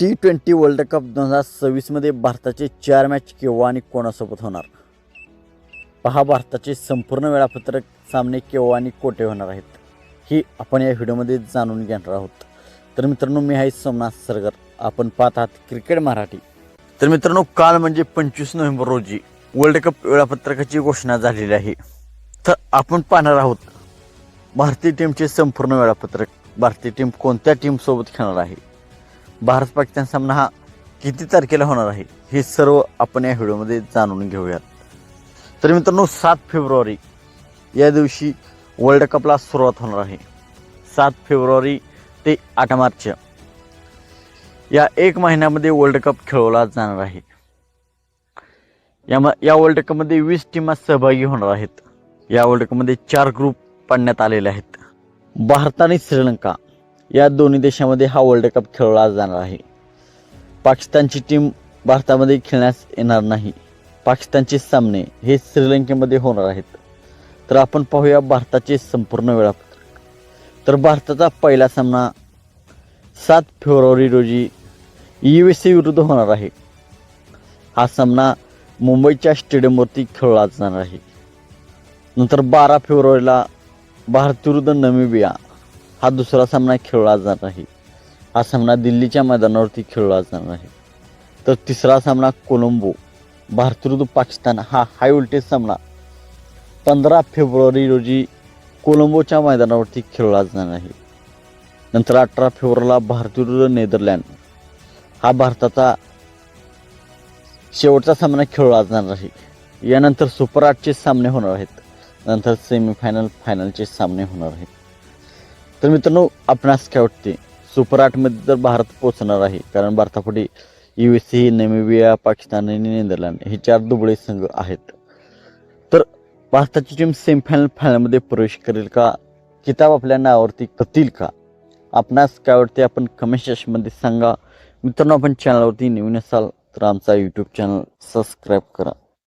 T twenty world cup दोन हजार सव्वीसमध्ये भारताचे चार मॅच केव्हा आणि कोणासोबत होणार? पहा भारताचे संपूर्ण वेळापत्रक सामने केव्हा आणि कोठे होणार आहेत ही आपण या व्हिडिओमध्ये जाणून घेणार आहोत. तर मित्रांनो मी आहे सोमनाथ सरगर. आपण पाहत आहात क्रिकेट मराठी. तर मित्रांनो काल म्हणजे पंचवीस नोव्हेंबर रोजी वर्ल्ड कप वेळापत्रकाची घोषणा झालेली आहे. तर आपण पाहणार आहोत भारतीय टीमचे संपूर्ण वेळापत्रक भारतीय टीम कोणत्या टीमसोबत खेळणार आहे? भारत पाकिस्तान सामना हा किती तारखेला होणार आहे हे सर्व आपण या व्हिडिओमध्ये जाणून घेऊयात. तर मित्रांनो सात फेब्रुवारी या दिवशी वर्ल्ड कपला सुरुवात होणार आहे. सात फेब्रुवारी ते आठ मार्च या एक महिन्यामध्ये वर्ल्ड कप खेळवला जाणार आहे. या या वर्ल्ड कपमध्ये वीस टीमा सहभागी होणार आहेत. या वर्ल्ड कपमध्ये चार ग्रुप पाडण्यात आलेले आहेत. भारत आणि श्रीलंका या दोन्ही देशामध्ये हा वर्ल्ड कप खेळवला जाणार आहे. पाकिस्तानची टीम भारतामध्ये खेळण्यास येणार नाही. पाकिस्तानचे सामने हे श्रीलंकेमध्ये होणार आहेत. तर आपण पाहूया भारताचे संपूर्ण वेळापत्रक. तर भारताचा पहिला सामना सात फेब्रुवारी रोजी यू एस ए विरुद्ध होणार आहे. हा सामना मुंबईच्या स्टेडियमवरती खेळला जाणार आहे. नंतर बारा फेब्रुवारीला भारत विरुद्ध नमिबिया हा दुसरा सामना खेळला जाणार आहे. हा सामना दिल्लीच्या मैदानावरती खेळला जाणार आहे. तर तिसरा सामना कोलंबो भारत विरुद्ध पाकिस्तान. हा हाय व्होल्टेज सामना पंधरा फेब्रुवारी रोजी कोलंबोच्या मैदानावरती खेळला जाणार आहे. नंतर अठरा फेब्रुवारीला भारत विरुद्ध नेदरलँड. हा भारताचा शेवटचा सामना खेळला जाणार आहे. यानंतर सुपर आठचे सामने होणार आहेत. नंतर सेमीफायनल फायनलचे सामने होणार आहेत. तर मित्रांनो आपणास काय वाटते सुपर आठमध्ये तर भारत पोचणार आहे. कारण भारतापुढे U S A Namibia Pakistan आणि नेदरलँड हे चार दुबळे संघ आहेत. तर भारताची टीम सेमीफायनल फायनलमध्ये प्रवेश करेल का? किताब आपल्या नावावरती करतील का? आपणास काय वाटते आपण कमेंट सेक्शनमध्ये सांगा. मित्रांनो आपण चॅनलवरती नवीन असाल तर आमचा यूट्यूब चॅनल सबस्क्राईब करा.